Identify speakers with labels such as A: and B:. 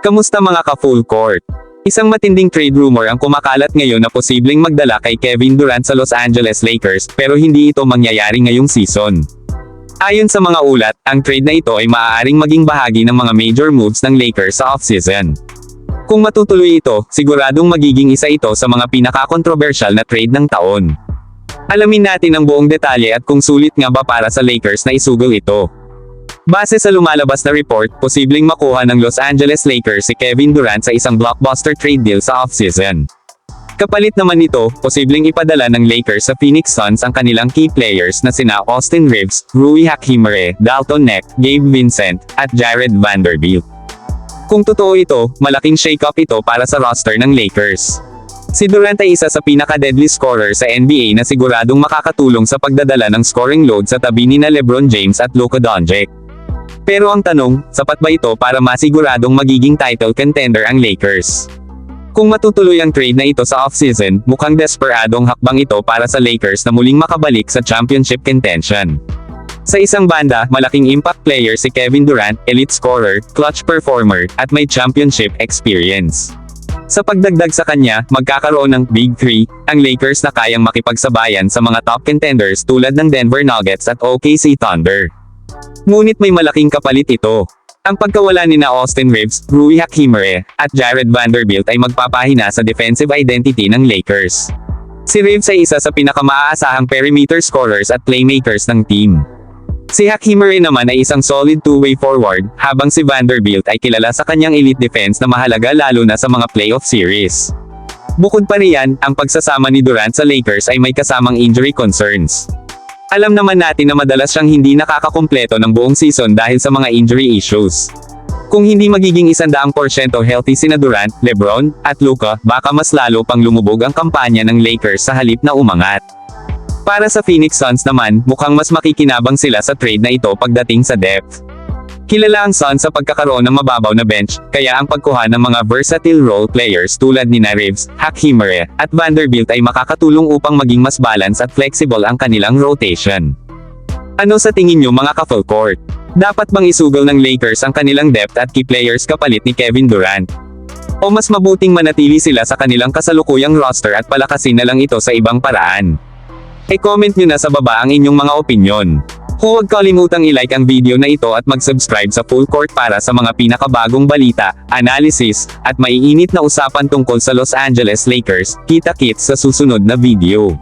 A: Kamusta mga ka-full court? Isang matinding trade rumor ang kumakalat ngayon na posibleng magdala kay Kevin Durant sa Los Angeles Lakers pero hindi ito mangyayari ngayong season. Ayon sa mga ulat, ang trade na ito ay maaaring maging bahagi ng mga major moves ng Lakers sa offseason. Kung matutuloy ito, siguradong magiging isa ito sa mga pinaka-controversial na trade ng taon. Alamin natin ang buong detalye at kung sulit nga ba para sa Lakers na isugol ito. Base sa lumalabas na report, posibleng makuha ng Los Angeles Lakers si Kevin Durant sa isang blockbuster trade deal sa offseason. Kapalit naman nito, posibleng ipadala ng Lakers sa Phoenix Suns ang kanilang key players na sina Austin Reeves, Rui Hachimere, Dalton Neck, Gabe Vincent, at Jared Vanderbilt. Kung totoo ito, malaking shake-up ito para sa roster ng Lakers. Si Durant ay isa sa pinaka-deadly scorer sa NBA na siguradong makakatulong sa pagdadala ng scoring load sa tabi ni na LeBron James at Luka Doncic. Pero ang tanong, sapat ba ito para masiguradong magiging title contender ang Lakers? Kung matutuloy ang trade na ito sa offseason, mukhang desperadong hakbang ito para sa Lakers na muling makabalik sa championship contention. Sa isang banda, malaking impact player si Kevin Durant, elite scorer, clutch performer, at may championship experience. Sa pagdagdag sa kanya, magkakaroon ng Big 3, ang Lakers na kayang makipagsabayan sa mga top contenders tulad ng Denver Nuggets at OKC Thunder. Ngunit may malaking kapalit ito. Ang pagkawala ni na Austin Reeves, Rui Hachimere, at Jared Vanderbilt ay magpapahina sa defensive identity ng Lakers. Si Reeves ay isa sa pinakamaasahang perimeter scorers at playmakers ng team. Si Hachimere naman ay isang solid two-way forward, habang si Vanderbilt ay kilala sa kanyang elite defense na mahalaga lalo na sa mga playoff series. Bukod pa riyan, ang pagsasama ni Durant sa Lakers ay may kasamang injury concerns. Alam naman natin na madalas siyang hindi nakakakumpleto ng buong season dahil sa mga injury issues. Kung hindi magiging 100% healthy sina Durant, Lebron, at Luka, baka mas lalo pang lumubog ang kampanya ng Lakers sa halip na umangat. Para sa Phoenix Suns naman, mukhang mas makikinabang sila sa trade na ito pagdating sa depth. Kilala ang Suns sa pagkakaroon ng mababaw na bench, kaya ang pagkuha ng mga versatile role players tulad ni na Reeves, Hachimere, at Vanderbilt ay makakatulong upang maging mas balance at flexible ang kanilang rotation. Ano sa tingin nyo mga ka-full court? Dapat bang isugol ng Lakers ang kanilang depth at key players kapalit ni Kevin Durant? O mas mabuting manatili sila sa kanilang kasalukuyang roster at palakasin na lang ito sa ibang paraan? E-comment nyo na sa baba ang inyong mga opinyon. Huwag kalimutang i-like ang video na ito at mag-subscribe sa Full Court para sa mga pinakabagong balita, analysis, at maiinit na usapan tungkol sa Los Angeles Lakers. Kita-kits sa susunod na video.